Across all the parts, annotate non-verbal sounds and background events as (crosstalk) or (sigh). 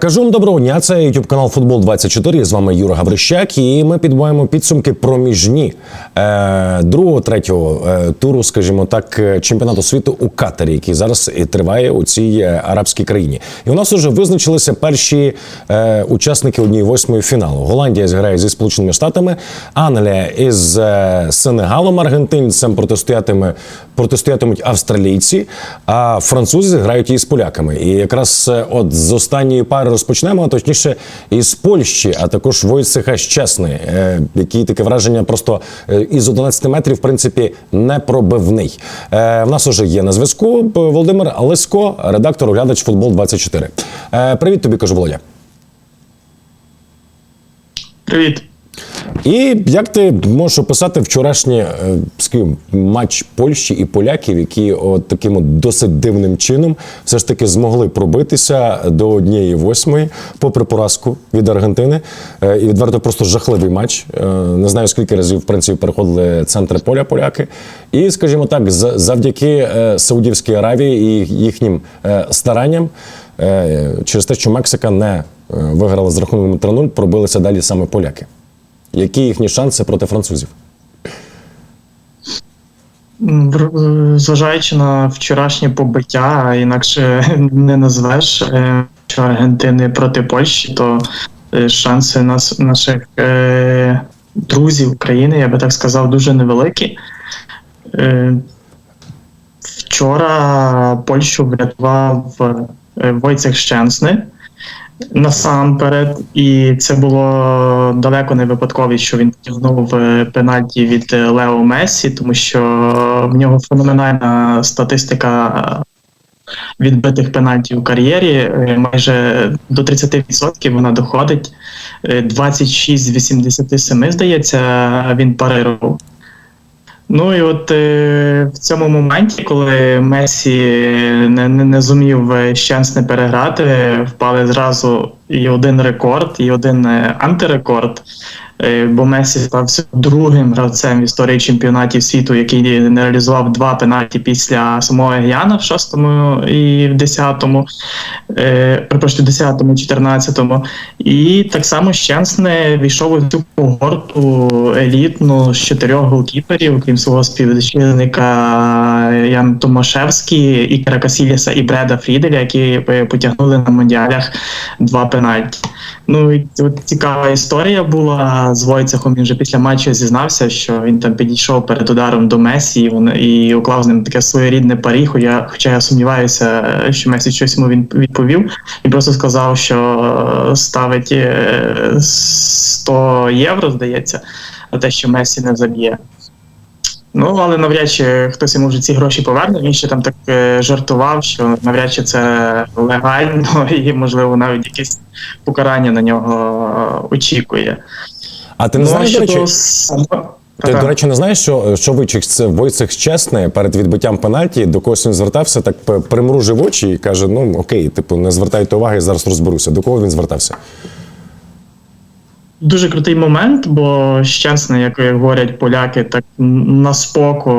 Кажу вам доброго дня. Це youtube канал Футбол 24 З вами Юра Гаврищак. І ми підбуваємо підсумки проміжні е, другого, третього е, туру, скажімо так, е, чемпіонату світу у Катарі, який зараз і триває у цій е, арабській країні. І у нас вже визначилися перші е, учасники однієї восьмої фіналу. Голландія зіграє зі Сполученими Штатами, Англія із е, Сенегалом, аргентинцем протистоятиме протистоятимуть австралійці, а французи грають із поляками. І якраз е, от з останньої пари розпочнемо, точніше із Польщі, а також Войцеха Щесний, е, який таке враження просто е, із 11 метрів, в принципі, непробивний. Е, В нас уже є на зв'язку Володимир Лесько, редактор, оглядач футбол 24 Е, Привіт тобі, кажу, Володя. Привіт. І як ти можеш описати вчорашній е, матч Польщі і поляків, які от таким от досить дивним чином все ж таки змогли пробитися до однієї восьмої, попри поразку від Аргентини. Е, І відверто просто жахливий матч. Е, Не знаю скільки разів в принципі переходили центри поля поляки. І, скажімо так, завдяки Саудівській Аравії і їхнім старанням. Через те, що Мексика не виграла з рахунком 3-0, пробилися далі саме поляки. Які їхні шанси проти французів? Зважаючи на вчорашнє побиття, інакше (laughs) не назвеш е, що Аргентини проти Польщі, то е, шанси нас, наших е, друзів України, я би так сказав, дуже невеликі. Е, Вчора Польщу врятував е, Войцех Щенсни насамперед, і це було далеко не випадковість, що він тягнув е, пенальті від е, Лео Месі, тому що в нього феноменальна статистика відбитих пенальтів у кар'єрі. Е, Майже до 30% вона доходить. Е, 26 з 87, здається, він парирував. Ну і от е, в цьому моменті, коли Месі не, не, не зумів е, щас не переграти, впали зразу і один рекорд, і один е, антирекорд. Е, бо Месі стався другим гравцем в історії чемпіонатів світу, який не реалізував два пенальті після самого Гіана в шостому і в десятому, е, перепрошую, десятому, чотирнадцятому. І так само Щенсне війшов у цю когорту елітну з чотирьох голкіперів, крім свого співвітчизника Ян Томашевський, Ікера Касіліса і Бреда Фріделя, які е, потягнули на мундіалях два пенальті. Ну і цікава історія була з Войцехом. Він вже після матчу зізнався, що він там підійшов перед ударом до Месі і, і уклав з ним таке своєрідне парі. Хоча, хоча я сумніваюся, що Месі щось йому він відповів. Він просто сказав, що е, ставить е, 100 євро, здається, на те, що Месі не заб'є. Ну, але навряд чи хтось йому вже ці гроші поверне. Він ще там так е, жартував, що навряд чи це легально (laughs) і, можливо, навіть якесь покарання на нього е, очікує. А ти не ну, знаєш, що речі, щодо ти, ага. до речі, не знаєш, що, що Войцех, це Войцех чесний перед відбиттям пенальті, до когось він звертався, так примружив очі і каже: ну окей, типу, не звертайте уваги, я зараз розберуся. До кого він звертався? Дуже крутий момент, бо щасне, як говорять поляки, так на споко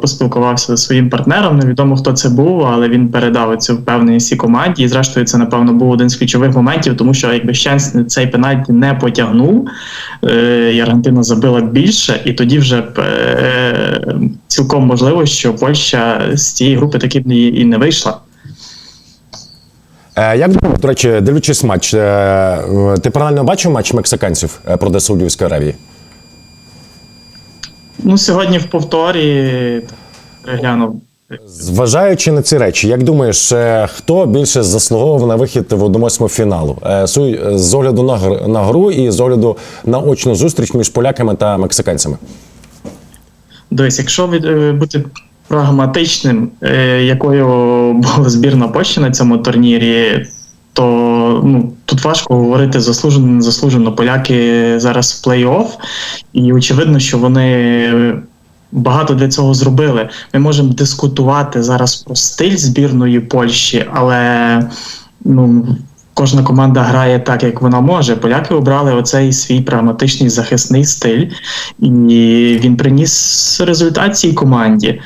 поспілкувався зі своїм партнером. Невідомо хто це був, але він передав цю впевненість цій команді. І зрештою, це напевно був один з ключових моментів, тому що якби щасне цей пенальті не потягнув, е, і Аргентина забила більше, і тоді вже е, цілком можливо, що Польща з цієї групи таки і і не вийшла. Е, як думав, до речі, дивлячись матч, ти паралельно бачив матч мексиканців проти Саудівської Аравії? Ну сьогодні в повторі переглянув. Зважаючи на ці речі, як думаєш, е, хто більше заслуговував на вихід в 1-8 фіналу? Е, З огляду на гру і з огляду на очну зустріч між поляками та мексиканцями? Дивись, якщо е, бути прагматичним, е, якою була збірна Польщі на цьому турнірі, то ну, тут важко говорити заслужено, не заслужено. Поляки зараз в плей-офф, і очевидно, що вони багато для цього зробили. Ми можемо дискутувати зараз про стиль збірної Польщі, але ну. Кожна команда грає так, як вона може. Поляки обрали оцей свій прагматичний захисний стиль, і він приніс результат цій команді.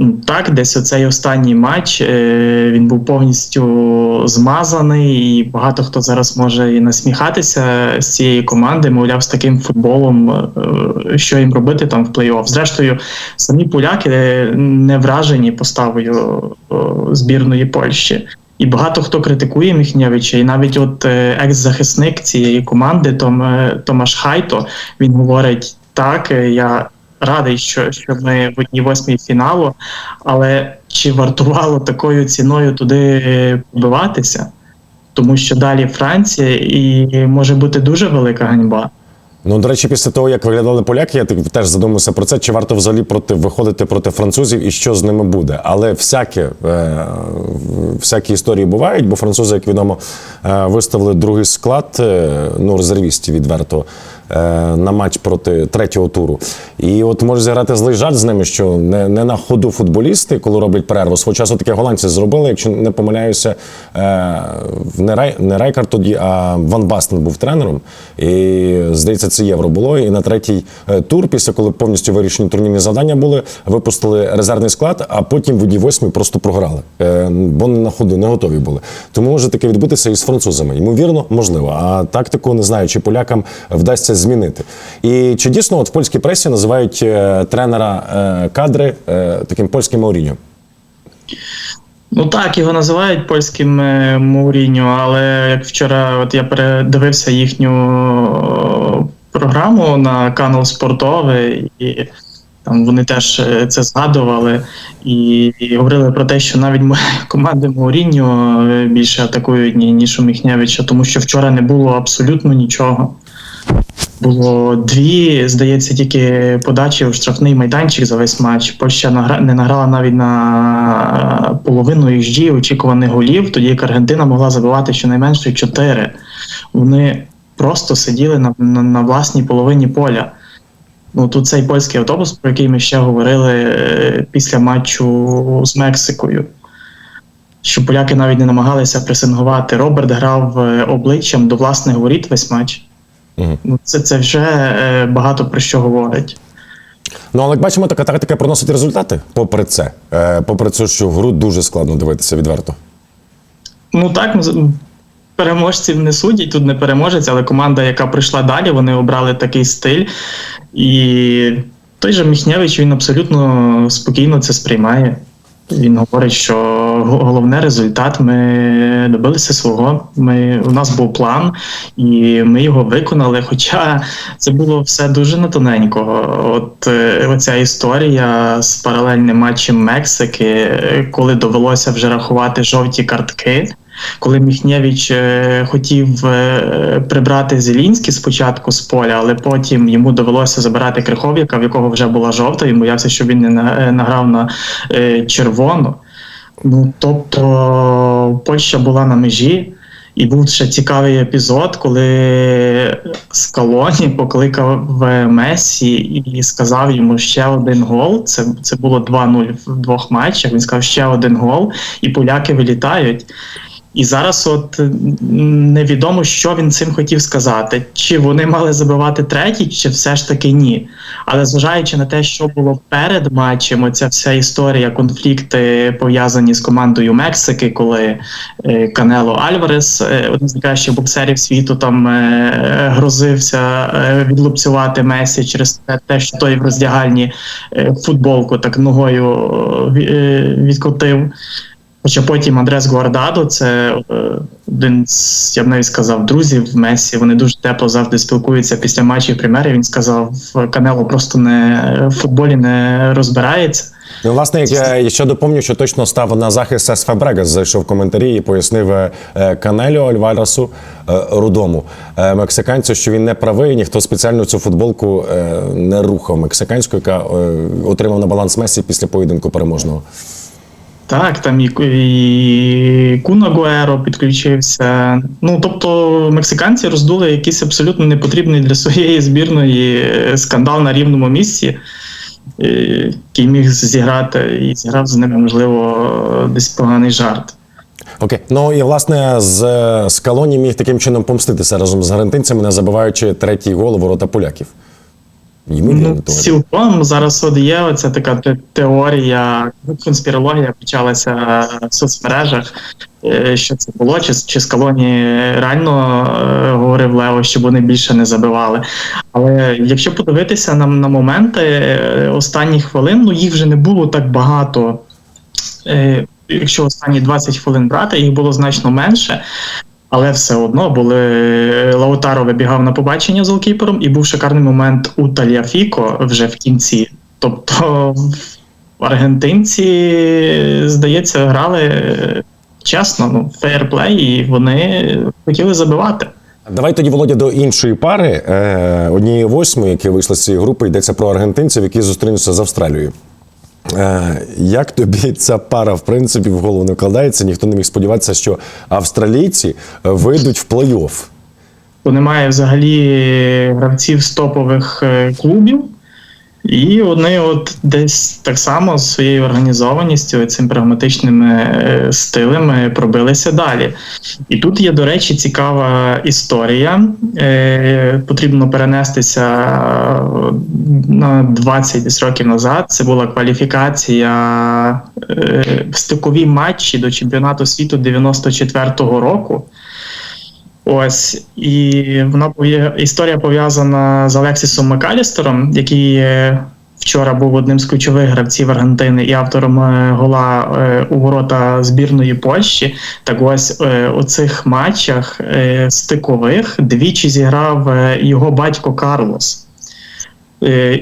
Е, Ну, Так, десь оцей останній матч е, він був повністю змазаний, і багато хто зараз може і насміхатися з цієї команди, мовляв, з таким футболом, е, що їм робити там в плей-офф. Зрештою, самі поляки не вражені поставою е, збірної Польщі. І багато хто критикує Міхнєвича, і навіть от е, екс-захисник цієї команди Том, е, Томаш Хайто він говорить: так, е, я радий, що, що ми в одній восьмій фіналу, але чи вартувало такою ціною туди побиватися? Тому що далі Франція і може бути дуже велика ганьба. Ну, до речі, після того, як виглядали поляки, я теж задумався про це, чи варто взагалі проти виходити проти французів і що з ними буде. Але всяке, е, всякі історії бувають, бо французи, як відомо, е, виставили другий склад, е, ну, резервістів відверто. Е, На матч проти третього туру. І от може зіграти злий жарт з ними, що не, не на ходу футболісти, коли роблять перерву. Свого часу таке голландці зробили, якщо не помиляюся, е, не, Рай, не Райкар тоді, а Ван Бастен був тренером. І здається, це євро було. І на третій е, тур, після коли повністю вирішені турнірні завдання були, випустили резервний склад, а потім в одній восьмій просто програли, бо на ходу не готові були. Тому може таке відбутися і з французами. Ймовірно, можливо. А тактику не знаю, чи полякам вдасться змінити. І чи дійсно от в польській пресі називають е, тренера е, кадри е, таким польським Мауріньо? Ну так, його називають польським Мауріньо, але як вчора, от я передивився їхню програму на канал Спортовий, і там вони теж це згадували і, і говорили про те, що навіть (laughs) команди Мауріньо більше атакують ніж у Міхнєвича, тому що вчора не було абсолютно нічого. Було дві, здається, тільки подачі в штрафний майданчик за весь матч. Польща не награла навіть на половину XG очікуваних голів, тоді як Аргентина могла забивати щонайменше чотири. Вони просто сиділи на, на, на власній половині поля. Ну, тут цей польський автобус, про який ми ще говорили е, після матчу з Мексикою. Що поляки навіть не намагалися пресингувати. Роберт грав е, обличчям до власних воріт весь матч. Ну, це, це вже е, багато про що говорить. Ну, але як бачимо, така тактика приносить результати попри це. Е, попри це, що гру дуже складно дивитися відверто. Ну так, ну, переможців не судять, тут не переможець, але команда, яка прийшла далі, вони обрали такий стиль. І той же Міхнєвич він абсолютно спокійно це сприймає. Він говорить, що головне результат. Ми добилися свого. Ми, у нас був план, і ми його виконали. Хоча це було все дуже на тоненького. От е, оця історія з паралельним матчем Мексики, е, коли довелося вже рахувати жовті картки. Коли Міхнєвич е, хотів прибрати Зелінський спочатку з поля, але потім йому довелося забирати Крихов'яка, в якого вже була жовта, він боявся, щоб він не на- награв на червону. Ну тобто Польща була на межі, і був ще цікавий епізод, коли Скалоні покликав е, Месі і сказав йому ще один гол. Це, це було 2-0 в двох матчах. Він сказав ще один гол, і поляки вилітають. І зараз от невідомо, що він цим хотів сказати. Чи вони мали забивати третій, чи все ж таки ні. Але зважаючи на те, що було перед матчем, оця вся історія, конфлікти пов'язані з командою Мексики, коли е, Канело Альварес, е, один з найкращих боксерів світу, там е, грозився е, відлупцювати Месі через те- що той в роздягальні е, футболку так ногою е, відкотив. Хоча потім Андрес Гуардадо, це е, один з, я б навіть сказав, друзів Месі. Вони дуже тепло завжди спілкуються після матчів прем'єри. Він сказав, Канело просто не в футболі не розбирається. Ну, власне, як я ще доповню, що точно став на захист Сес Фабрегас, зайшов в коментарі і пояснив е, е, Альваресу е, Рудому, мексиканцю, що він не правий, ніхто спеціально цю футболку не рухав мексиканську, яка отримав на баланс Месі після поєдинку переможного. Так, там і, і Куна Гуеро підключився. Ну тобто мексиканці роздули якийсь абсолютно непотрібний для своєї збірної е, скандал на рівному місці, е, який міг зіграти, і зіграв з ними, можливо, десь поганий жарт. Окей, ну і власне з е, Скалоні міг таким чином помститися разом з аргентинцями, не забиваючи третій гол ворота поляків. Ймовірно, Ну, цілком зараз от є оця така те- теорія, ну, конспірологія почалася в соцмережах. е, Що це було? Чи, чи Скалоні реально е, говорив Лео, щоб вони більше не забивали. Але якщо подивитися на, на моменти е, останніх хвилин, ну їх вже не було так багато. Е, Якщо останні 20 хвилин брати, їх було значно менше. Але все одно були Лаутаро вибігав на побачення з голкіпером, і був шикарний момент у Тальяфіко вже в кінці. Тобто аргентинці, здається, грали е, чесно, ну, фейерплей, і вони хотіли забивати. Давай тоді, Володя, до іншої пари. Е, однієї восьмої, які вийшли з цієї групи, йдеться про аргентинців, які зустрінуться з Австралією. Е, як тобі (laughs) ця пара, в принципі, в голову не вкладається? Ніхто не міг сподіватися, що австралійці е, вийдуть в плей-офф. Немає взагалі гравців з топових е, клубів. І вони от десь так само з своєю організованістю, цим прагматичними е, стилями пробилися далі. І тут є, до речі, цікава історія. Е, потрібно перенестися на 20 десь років назад. Це була кваліфікація е, в стикові матчі до чемпіонату світу 94-го року. Ось і вона історія пов'язана з Алексісом Макалістером, який е, вчора був одним з ключових гравців Аргентини і автором е, гола е, у ворота збірної Польщі. Так ось у цих матчах стикових двічі зіграв його батько Карлос.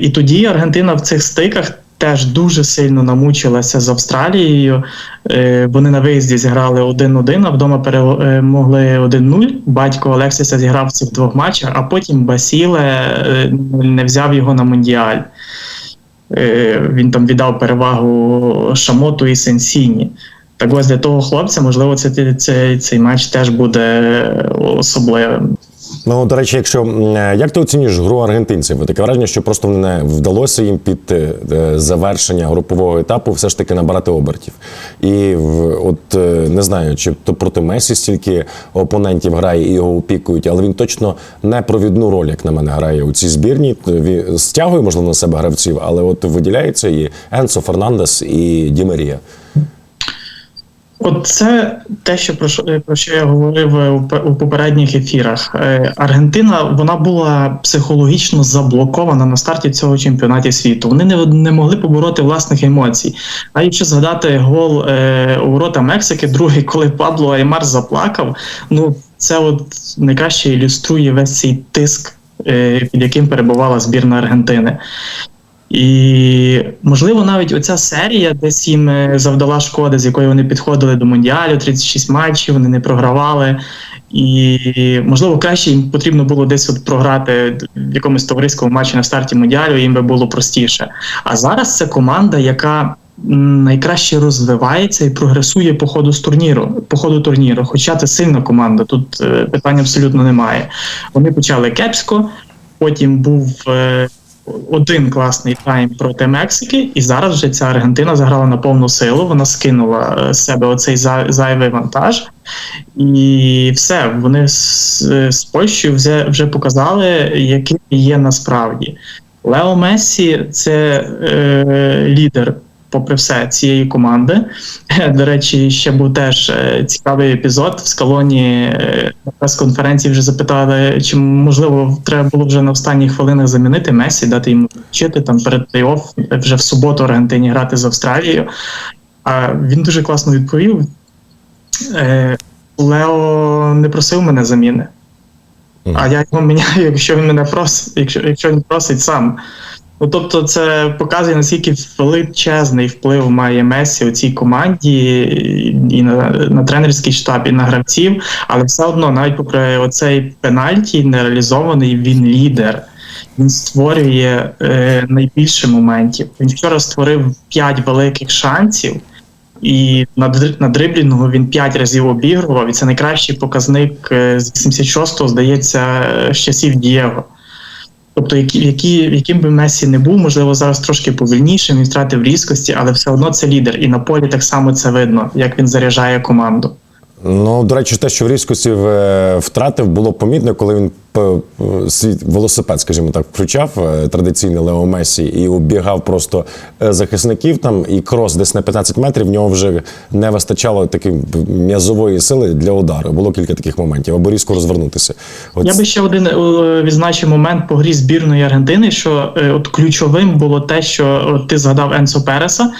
І тоді Аргентина в цих стиках теж дуже сильно намучилася з Австралією. Е, Вони на виїзді зіграли 1-1, а вдома перемогли 1-0. Батько Олексіса зіграв цих двох матчах, а потім Басіле е, не взяв його на Мондіаль. Е, Він там віддав перевагу Шамоту і Сенсіні. Так ось для того хлопця, можливо, це, це, цей матч теж буде особливим. Ну, до речі, якщо е, як ти оцінюєш гру аргентинців? Таке враження, що просто не вдалося їм під е, е, завершення групового етапу все ж таки набирати обертів. І от не знаю, чи то проти Месі стільки опонентів грає і його опікують, але він точно не провідну роль, як на мене, грає у цій збірні. Стягує, можливо, на себе гравців, але от виділяється і Енсо Фернандес, і Ді Марія. От це те, що про що, про що я говорив е, у, попередніх ефірах. Е, Аргентина вона була психологічно заблокована на старті цього чемпіонаті світу. Вони не, не могли побороти власних емоцій. А якщо згадати гол е, у ворота Мексики, другий, коли Пабло Аймар заплакав, ну це от найкраще ілюструє весь цей тиск, е, під яким перебувала збірна Аргентини. І можливо, навіть оця серія десь їм е, завдала шкоди, з якої вони підходили до Мондіалю, 36 матчів, вони не програвали. І можливо, краще їм потрібно було десь от програти в якомусь товариському матчі на старті Мондіалю, їм би було простіше. А зараз це команда, яка найкраще розвивається і прогресує по ходу з турніру, по ходу турніру. Хоча це сильна команда, тут е, питань абсолютно немає. Вони почали кепсько, потім був. Один класний тайм проти Мексики, і зараз вже ця Аргентина заграла на повну силу. Вона скинула е, з себе оцей за- зайвий вантаж, і все. Вони з, з Польщею вже, вже показали, яким є насправді. Лео Мессі це е, лідер. Попри все цієї команди. До речі, ще був теж е, цікавий епізод. В скалоні е, на прес-конференції вже запитали, чи можливо треба було вже на останніх хвилинах замінити Месі, дати йому вчити там перед плей-офф вже в суботу Аргентині грати з Австралією. А він дуже класно відповів. Е, Лео не просив мене заміни. А я його міняю, якщо він мене просить, якщо, якщо він просить сам. Ну, тобто, це показує, наскільки величезний вплив має Месі у цій команді і на, на тренерський штаб, і на гравців. Але все одно, навіть попри оцей пенальті нереалізований, він лідер. Він створює е, найбільше моментів. Він вчора створив 5 великих шансів, і на, на дриблінгу він 5 разів обігрував. І це найкращий показник е, з 86-го, здається, е, з часів Дієго. Тобто, які, яким би Месі не був, можливо, зараз трошки повільнішим, він втратив різкості, але все одно це лідер. І на полі так само це видно, як він заряджає команду. Ну, до речі, те, що в різкості е, втратив, було помітно, коли він п- свій велосипед, скажімо так, включав е, традиційний Лео Месі і оббігав просто е, захисників там, і крос десь на 15 метрів, в нього вже не вистачало такої м'язової сили для удару. Було кілька таких моментів, або різко розвернутися. От Я би ще один е, відзначив момент по грі збірної Аргентини, що е, от ключовим було те, що ти згадав Енсо Переса,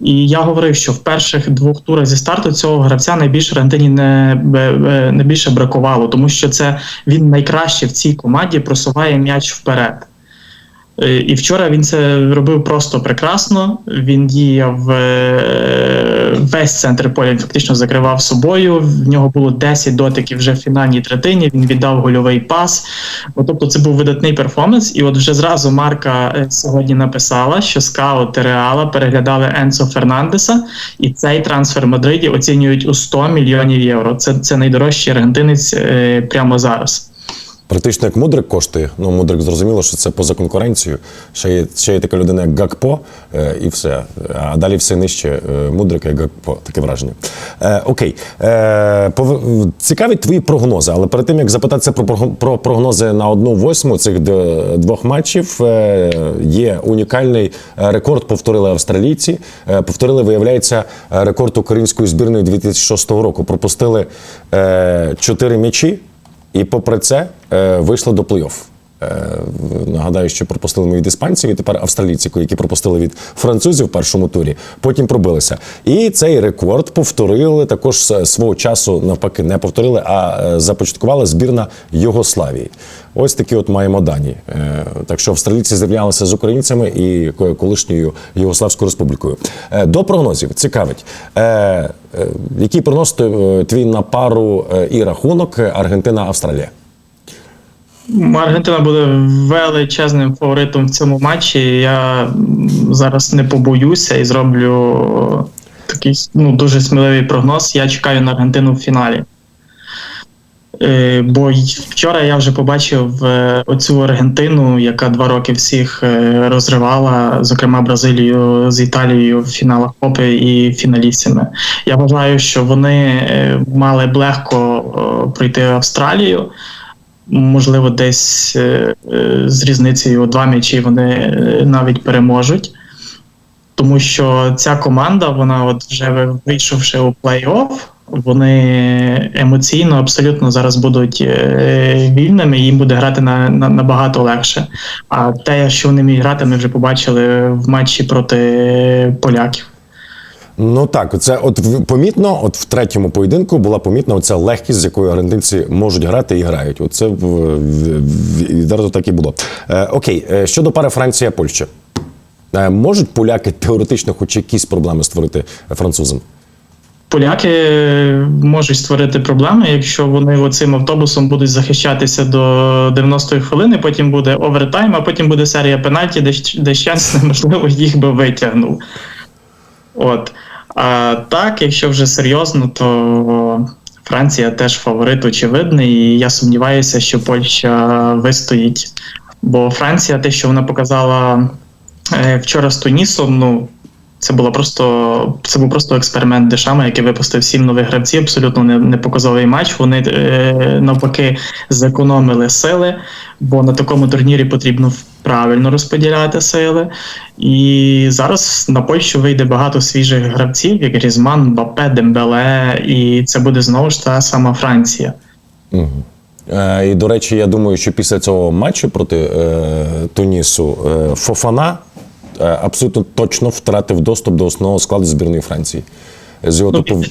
і я говорив, що в перших двох турах зі старту цього гравця найбільше Аргентині не, бе- найбільше бракувало, тому що це він найкраще в цій команді просуває м'яч вперед. Е, І вчора він це робив просто прекрасно. Він діяв е, весь центр поля, він фактично закривав собою. В нього було 10 дотиків вже в фінальній третині. Він віддав гольовий пас. Тобто, це був видатний перформанс. І от вже зразу Марка е, сьогодні написала, що скаути Реала переглядали Енсо Фернандеса, і цей трансфер в Мадриді оцінюють у 100 мільйонів євро. Це, це найдорожчий аргентинець прямо зараз. Практично як мудрик коштує. Ну, мудрик зрозуміло, що це поза конкуренцією. Ще є, ще є така людина, як Гакпо, е, і все. А далі все нижче е, мудрика і Гакпо. Таке враження. Е, окей. Е, пов- цікаві твої прогнози, але перед тим як запитатися про, про прогнози на одну восьму цих двох матчів, е, є унікальний е, рекорд. Повторили австралійці. Е, повторили, виявляється, рекорд української збірної 2006 року. Пропустили е, чотири м'ячі. І попри це е, вийшли до плей-офф. Е, нагадаю, що пропустили ми від іспанців, і тепер австралійці, які пропустили від французів в першому турі, потім пробилися. І цей рекорд повторили також свого часу, навпаки, не повторили, а е, започаткувала збірна Югославії. Ось такі от маємо дані. Е, Так що австралійці зрівнялися з українцями і колишньою Югославською республікою. До прогнозів цікавить. Який прогноз твій на пару і рахунок Аргентина-Австралія? Аргентина буде величезним фаворитом в цьому матчі. Я зараз не побоюся і зроблю такий ну, дуже сміливий прогноз. Я чекаю на Аргентину в фіналі. Е, Бо вчора я вже побачив е, оцю Аргентину, яка два роки всіх е, розривала, зокрема Бразилію з Італією в фіналах Копи і фіналістами. Я вважаю, що вони е, мали б легко е, пройти Австралію. Можливо, десь е, е, з різницею два м'ячі вони е, навіть переможуть. Тому що ця команда, вона от вже вийшовши у плей-офф, вони емоційно абсолютно зараз будуть вільними, їм буде грати на, на, набагато легше. А те, що вони вміють грати, ми вже побачили в матчі проти поляків. Ну так, це от помітно, от в третьому поєдинку була помітна оця легкість, з якою аргентинці можуть грати і грають. Оце відверто так і було. Е, окей, е, щодо пари Франція-Польща. Е, можуть поляки теоретично хоч якісь проблеми створити французам? Поляки можуть створити проблеми, якщо вони оцим автобусом будуть захищатися до 90-ї хвилини, потім буде овертайм, а потім буде серія пенальті, де, де Щенс неможливо (laughs) їх би витягнув. От. А так, якщо вже серйозно, то Франція теж фаворит очевидний, і я сумніваюся, що Польща вистоїть. Бо Франція, те, що вона показала е, вчора з Тунісом, ну це було просто це був просто експеримент Дешама, який випустив сім нових гравців. Абсолютно не, не показовий матч. Вони е, навпаки зекономили сили, бо на такому турнірі потрібно правильно розподіляти сили. І зараз на Польщу вийде багато свіжих гравців, як Різман, Бапе, Дембеле, і це буде знову ж та сама Франція. Е, і до речі, я думаю, що після цього матчу проти е, Тунісу е, Фофана е, абсолютно точно втратив доступ до основного складу збірної Франції. З його Ну, типу,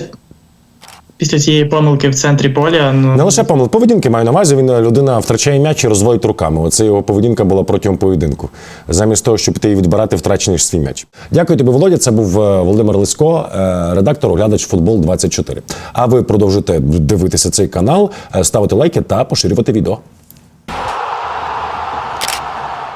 після, цієї помилки в центрі поля, ну Не лише помилки, поведінки маю на увазі. Він е, людина втрачає м'яч і розводить руками. Оце його поведінка була протягом поєдинку, замість того, щоб ти відбирати втрачений свій м'яч. Дякую тобі, Володя. Це був е, Володимир Лисько, е, редактор, оглядач футбол 24 А ви продовжуєте дивитися цей канал, ставити лайки та поширювати відео.